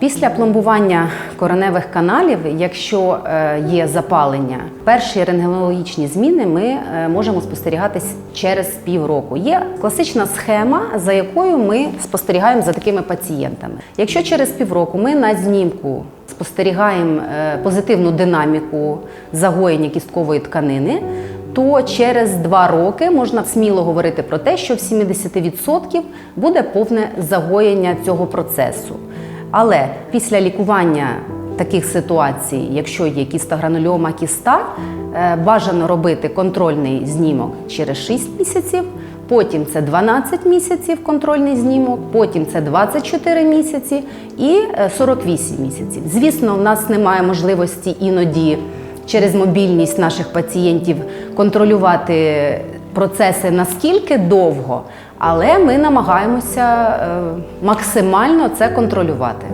Після пломбування короневих каналів, якщо е, є запалення, перші рентгенологічні зміни ми е, можемо спостерігатись через півроку. Є класична схема, за якою ми спостерігаємо за такими пацієнтами. Якщо через півроку ми на знімку спостерігаємо е, позитивну динаміку загоєння кісткової тканини, то через два роки можна сміло говорити про те, що в 70% буде повне загоєння цього процесу. Але після лікування таких ситуацій, якщо є кістогранульома кіста, е, бажано робити контрольний знімок через 6 місяців, потім це 12 місяців контрольний знімок, потім це 24 місяці і е, 48 місяців. Звісно, в нас немає можливості іноді через мобільність наших пацієнтів контролювати процеси наскільки довго, але ми намагаємося е, максимально це контролювати.